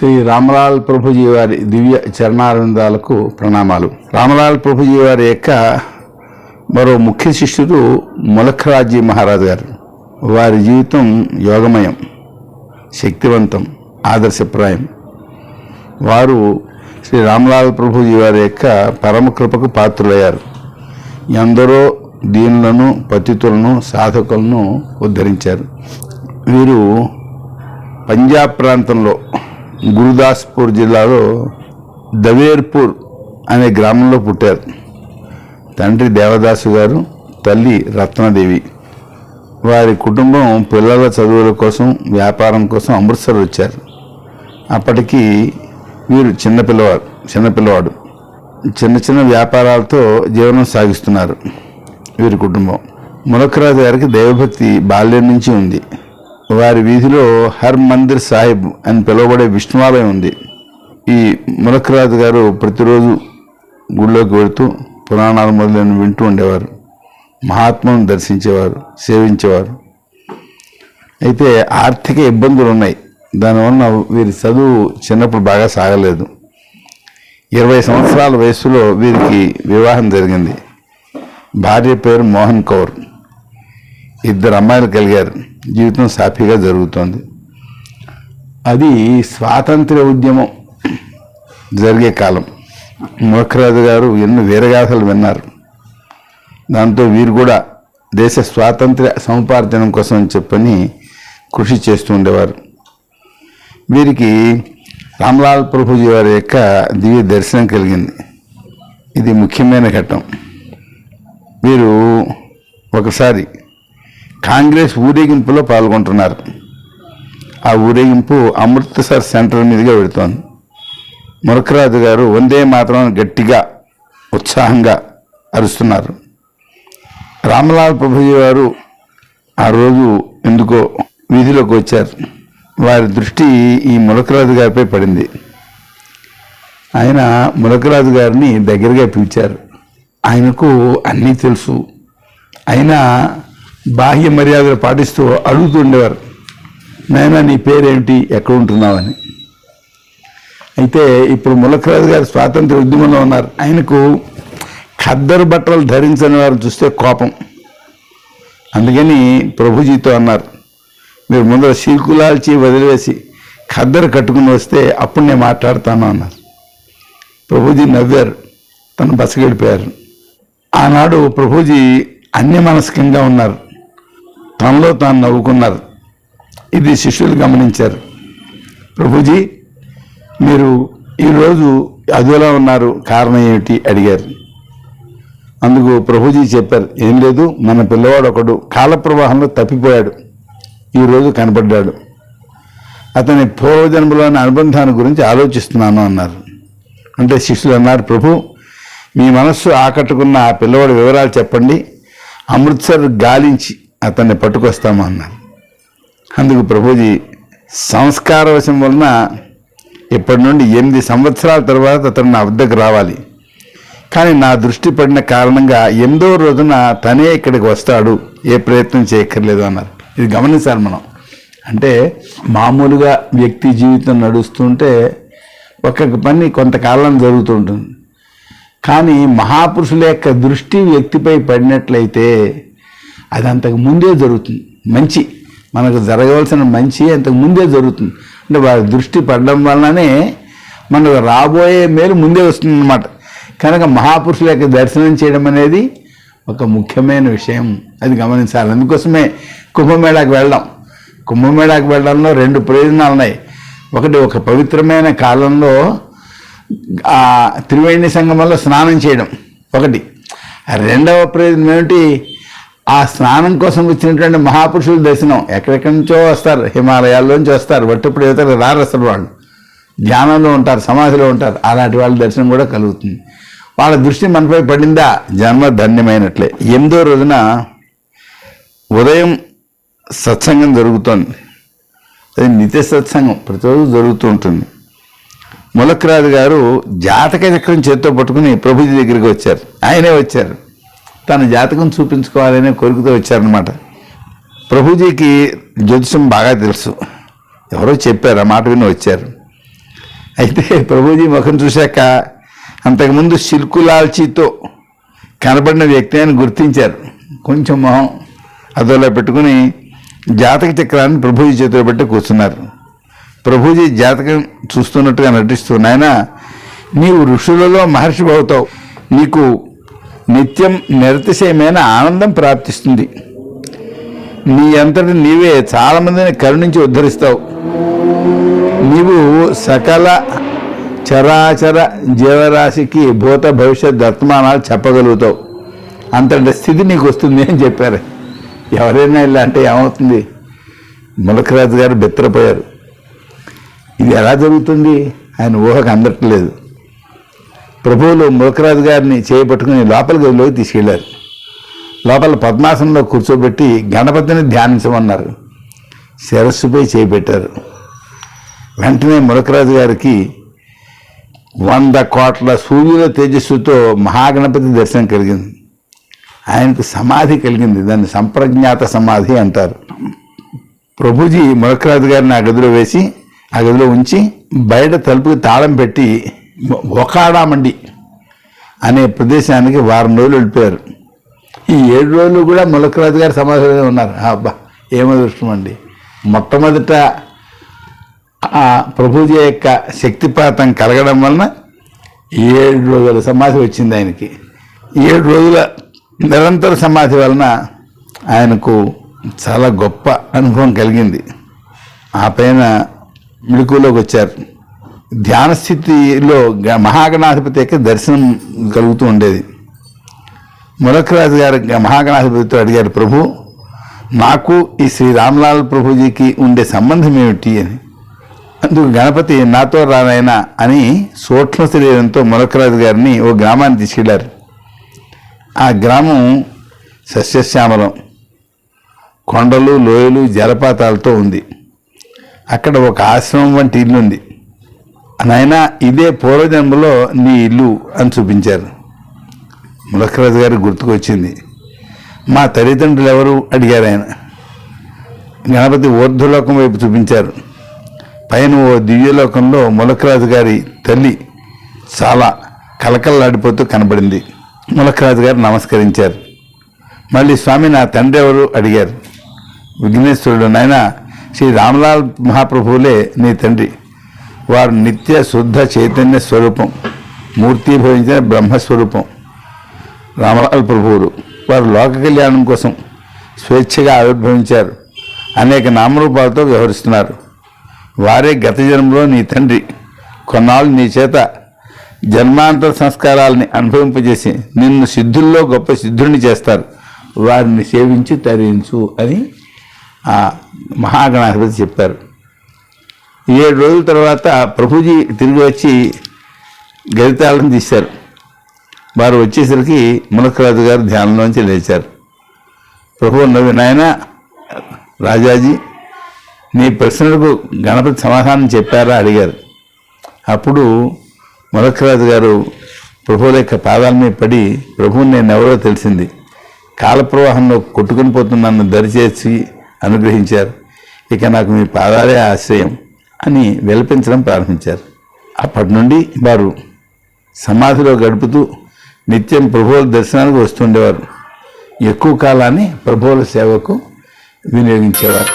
శ్రీ రామలాల్ ప్రభుజీ వారి దివ్య చరణారందాలకు ప్రణామాలు. రామలాల్ ప్రభుజీ వారి యొక్క మరో ముఖ్య శిష్యుడు ములఖరాజీ మహారాజు గారు. వారి జీవితం యోగమయం శక్తివంతం ఆదర్శప్రాయం. వారు శ్రీ రామలాల్ ప్రభుజీ వారి యొక్క పరమ కృపకు పాత్రులయ్యారు. ఎందరో దీనులను పతితులను సాధకులను ఉద్ధరించారు. వీరు పంజాబ్ ప్రాంతంలో గురుదాస్పూర్ జిల్లాలో దవేర్పూర్ అనే గ్రామంలో పుట్టారు. తండ్రి దేవదాసు గారు తల్లి రత్నదేవి. వారి కుటుంబం పిల్లల చదువుల కోసం వ్యాపారం కోసం అమృత్సర్ వచ్చారు అప్పటికి వీరు చిన్నపిల్లవాడు చిన్నపిల్లవాడు చిన్న చిన్న వ్యాపారాలతో జీవనం సాగిస్తున్నారు వీరి కుటుంబం. ములకరాజు గారికి దైవభక్తి బాల్యం నుంచి ఉంది. వారి వీధిలో హర్ మందిర్ సాహిబ్ అని పిలువబడే విష్ణువాలయం ఉంది. ఈ ములకరాజు గారు ప్రతిరోజు గుళ్ళోకి వెళుతూ పురాణాలు మొదలైన వింటూ ఉండేవారు. మహాత్మను దర్శించేవారు సేవించేవారు. అయితే ఆర్థిక ఇబ్బందులు ఉన్నాయి. దానివల్ల వీరి చదువు చిన్నప్పుడు బాగా సాగలేదు. ఇరవై సంవత్సరాల వయసులో వీరికి వివాహం జరిగింది. భార్య పేరు మోహన్ కౌర్. ఇద్దరు అమ్మాయిలు కలిగారు. జీవితం సాఫీగా జరుగుతోంది. అది స్వాతంత్ర్య ఉద్యమం జరిగే కాలం. ముఖరాజు గారు ఎన్నో వీరగాథలు విన్నారు. దాంతో వీరు కూడా దేశ స్వాతంత్ర్య సముపార్జనం కోసం చెప్పని కృషి చేస్తూ ఉండేవారు. వీరికి రామ్లాల్ ప్రభుజీ వారి యొక్క దివ్య దర్శనం కలిగింది. ఇది ముఖ్యమైన ఘట్టం. వీరు ఒకసారి కాంగ్రెస్ ఊరేగింపులో పాల్గొంటున్నారు. ఆ ఊరేగింపు అమృత్సర్ సెంటర్ మీదుగా వెళుతోంది. మురకరాజు గారు వందే మాత్రం గట్టిగా ఉత్సాహంగా అరుస్తున్నారు. రామలాల్ ప్రభుజీ వారు ఆ రోజు ఎందుకో వీధిలోకి వచ్చారు. వారి దృష్టి ఈ ములకరాజు గారిపై పడింది. ఆయన ములకరాజు గారిని దగ్గరగా పిలిచారు. ఆయనకు అన్నీ తెలుసు. అయినా బాహ్య మర్యాదలు పాటిస్తూ అడుగుతుండేవారు నాయన నీ పేరేమిటి? ఎక్కడ ఉంటున్నావని? అయితే ఇప్పుడు ములకరాజు గారు స్వాతంత్ర ఉద్యమంలో ఉన్నారు. ఆయనకు ఖద్దరు బట్టలు ధరించని వారిని చూస్తే కోపం. అందుకని ప్రభుజీతో అన్నారు మీరు ముందర శీకులాల్చి వదిలివేసి ఖద్దరు కట్టుకుని వస్తే అప్పుడు నేను మాట్లాడతాను అన్నారు. ప్రభుజీ నవ్వారు తను బసగడిపోయారు ఆనాడు ప్రభుజీ అన్యమనస్కంగా ఉన్నారు. తనలో తాను నవ్వుకున్నారు. ఇది శిష్యులు గమనించారు. ప్రభుజీ మీరు ఈరోజు అదోలా ఉన్నారు కారణం ఏమిటి అడిగారు. అందుకు ప్రభుజీ చెప్పారు ఏం లేదు మన పిల్లవాడు ఒకడు కాల ప్రవాహంలో తప్పిపోయాడు ఈరోజు కనపడ్డాడు అతని పూర్వజన్మలోని అనుబంధాన్ని గురించి ఆలోచిస్తున్నాను అన్నారు. అంటే శిష్యులు అన్నారు ప్రభు మీ మనస్సు ఆకట్టుకున్న ఆ పిల్లవాడి వివరాలు చెప్పండి. అమృత్సర్ గాలించి అతన్ని పట్టుకొస్తాము అన్నారు అందుకు ప్రభుజీ సంస్కారవశం వలన ఇప్పటి నుండి ఎనిమిది సంవత్సరాల తర్వాత అతను నా వద్దకు రావాలి. కానీ నా దృష్టి పడిన కారణంగా ఎనిమిదో రోజున తనే ఇక్కడికి వస్తాడు. ఏ ప్రయత్నం చేయక్కర్లేదు అన్నారు. ఇది గమనించాలి మనం. అంటే మామూలుగా వ్యక్తి జీవితం నడుస్తుంటే ఒక్కొక్క పని కొంతకాలం జరుగుతుంటుంది కానీ మహాపురుషుల యొక్క దృష్టి వ్యక్తిపై పడినట్లయితే అది అంతకు ముందే జరుగుతుంది. మంచి. మనకు జరగవలసిన మంచి అంతకు ముందే జరుగుతుంది. అంటే వారి దృష్టి పడడం వలననే మనకు రాబోయే మేలు ముందే వస్తుందన్నమాట. కనుక మహాపురుషుల యొక్క దర్శనం చేయడం అనేది ఒక ముఖ్యమైన విషయం. అది గమనించాలి. అందుకోసమే కుంభమేళాకు వెళ్ళడం. కుంభమేళాకు వెళ్ళడంలో రెండు ప్రయోజనాలు ఉన్నాయి. ఒకటి ఒక పవిత్రమైన కాలంలో ఆ త్రివేణి సంగమంలో స్నానం చేయడం. ఒకటి. రెండవ ప్రయోజనం ఏమిటి? ఆ స్నానం కోసం వచ్చినటువంటి మహాపురుషుల దర్శనం ఎక్కడెక్కడి నుంచో వస్తారు హిమాలయాల్లోంచి వస్తారు వట్టిప్పుడు యువతలు రారు అసలు వాళ్ళు. ధ్యానంలో ఉంటారు సమాధిలో ఉంటారు అలాంటి వాళ్ళ దర్శనం కూడా కలుగుతుంది. వాళ్ళ దృష్టి మనపై పడిందా? జన్మ ధన్యమైనట్లే. ఎనిమిదో రోజున ఉదయం సత్సంగం జరుగుతోంది. అది నిత్య సత్సంగం ప్రతిరోజు జరుగుతూ ఉంటుంది. ములక్రాజు గారు జాతక చక్రం చేత్తో పట్టుకుని ప్రభుజీ దగ్గరికి వచ్చారు. ఆయనే వచ్చారు. తన జాతకం చూపించుకోవాలనే కోరికతో వచ్చారనమాట ప్రభుజీకి జ్యోతిషం బాగా తెలుసు. ఎవరో చెప్పారు ఆ మాట విని వచ్చారు. అయితే ప్రభుజీ ముఖం చూశాక అంతకుముందు సిల్కులాల్చీతో కనబడిన వ్యక్తి అని గుర్తించారు. కొంచెం మొహం అదోలా పెట్టుకుని జాతక చక్రాన్ని ప్రభుజీ చేతిలో పెట్టి కూర్చున్నారు. ప్రభుజీ జాతకం చూస్తున్నట్టుగా నటిస్తూ నాయన నీవు ఋషులలో మహర్షి అవుతావు. నీకు నిత్యం నిరతిశయమైన ఆనందం ప్రాప్తిస్తుంది. నీ అంతటి నీవే చాలామందిని కరుణించి ఉద్ధరిస్తావు. నీవు సకల చరాచర జీవరాశికి భూత భవిష్యత్ వర్తమానాలు చెప్పగలుగుతావు. అంతటి స్థితి నీకు వస్తుంది అని చెప్పారు. ఎవరైనా ఇలా అంటే ఏమవుతుంది? ములకరాజు గారు బెత్తరపోయారు. ఇది ఎలా జరుగుతుంది? ఆయన ఊహకు అందట్లేదు. ప్రభువులు ములకరాజు గారిని చేపట్టుకుని లోపల గదిలోకి తీసుకెళ్ళారు లోపల పద్మాసనంలో కూర్చోబెట్టి గణపతిని ధ్యానించమన్నారు. శిరస్సుపై చేపెట్టారు. వెంటనే ములకరాజు గారికి వంద కోట్ల సూర్యుల తేజస్సుతో మహాగణపతి దర్శనం కలిగింది. ఆయనకు సమాధి కలిగింది. దాన్ని సంప్రజ్ఞాత సమాధి అంటారు. ప్రభుజీ ములకరాజు గారిని ఆ గదిలో వేసి ఆ గదిలో ఉంచి బయట తలుపుకి తాళం పెట్టి ఒకాడామండి అనే ప్రదేశానికి వారం రోజులు వెళ్ళిపోయారు. ఈ ఏడు రోజులు కూడా ములకరాజు గారు సమాధానంగా ఉన్నారు. అబ్బా ఏమదృష్టం అండి మొట్టమొదట ఆ యొక్క శక్తిపాతం కలగడం వలన ఏడు రోజుల సమాధి వచ్చింది ఆయనకి. ఏడు రోజుల నిరంతర సమాధి వలన ఆయనకు చాలా గొప్ప అనుభవం కలిగింది. ఆ పైన మిడుకులోకి వచ్చారు. ధ్యాన స్థితిలో గ- మహాగణాధిపతి యొక్క దర్శనం కలుగుతూ ఉండేది. మురఖరాజు గారు మహాగణాధిపతితో అడిగారు ప్రభు నాకు ఈ శ్రీ రామ్లాల్ ప్రభుజీకి ఉండే సంబంధం ఏమిటి అని? అందుకు గణపతి నాతో రానైనా అని సూక్ష్మ శరీరంతో మురఖరాజు గారిని ఓ గ్రామాన్ని తీసుకెళ్ళారు. ఆ గ్రామం సస్యశ్యామలం. కొండలు లోయలు జలపాతాలతో ఉంది. అక్కడ ఒక ఆశ్రమం వంటి ఇల్లు ఉంది నాయన ఇదే పూర్వజన్మలో నీ ఇల్లు అని చూపించారు. ములకరాజు గారు గుర్తుకొచ్చింది మా తల్లిదండ్రులు ఎవరు అడిగారు ఆయన. గణపతి ఊర్ధ్వలోకం వైపు చూపించారు. పైన ఓ దివ్యలోకంలో ములకరాజు గారి తల్లి చాలా కలకల్లాడిపోతూ కనబడింది. ములకరాజు గారు నమస్కరించారు. మళ్ళీ స్వామి నా తండ్రి ఎవరు? అడిగారు. విఘ్నేశ్వరుడు నాయన శ్రీ రామలాల్ మహాప్రభువులే నీ తండ్రి. వారు నిత్య శుద్ధ చైతన్య స్వరూపం. మూర్తి భవించిన బ్రహ్మస్వరూపం. రామలాల్ ప్రభువులు వారు లోక కళ్యాణం కోసం స్వేచ్ఛగా ఆవిర్భవించారు. అనేక నామరూపాలతో వ్యవహరిస్తున్నారు. వారే గత జన్మలో నీ తండ్రి. కొన్నాళ్ళు నీ చేత జన్మాంతర సంస్కారాలని అనుభవింపజేసి నిన్ను సిద్ధుల్లో గొప్ప సిద్ధుడిని చేస్తారు. వారిని సేవించి తరించు అని ఆ మహాగణాధిపతి చెప్పారు. ఏడు రోజుల తర్వాత ప్రభుజీ తిరిగి వచ్చి గరితాళం తీశారు. వారు వచ్చేసరికి మునఖరాజు గారు ధ్యానంలోంచి లేచారు. ప్రభు నవ్వి నాయన రాజాజీ నీ ప్రశ్నలకు గణపతి సమాధానం చెప్పారా? అడిగారు. అప్పుడు మునఖరాజు గారు ప్రభువుల యొక్క పాదాల మీద పడి ప్రభువుని నేను ఎవరో తెలిసింది. కాలప్రవాహంలో కొట్టుకుని పోతున్న నన్ను దరిచేసి అనుగ్రహించారు. ఇక నాకు మీ పాదాలే ఆశ్రయం. అని విలపించడం ప్రారంభించారు. అప్పటి నుండి వారు సమాధిలో గడుపుతూ నిత్యం ప్రభువుల దర్శనానికి వస్తుండేవారు ఎక్కువ కాలాన్ని ప్రభువుల సేవకు వినియోగించేవారు.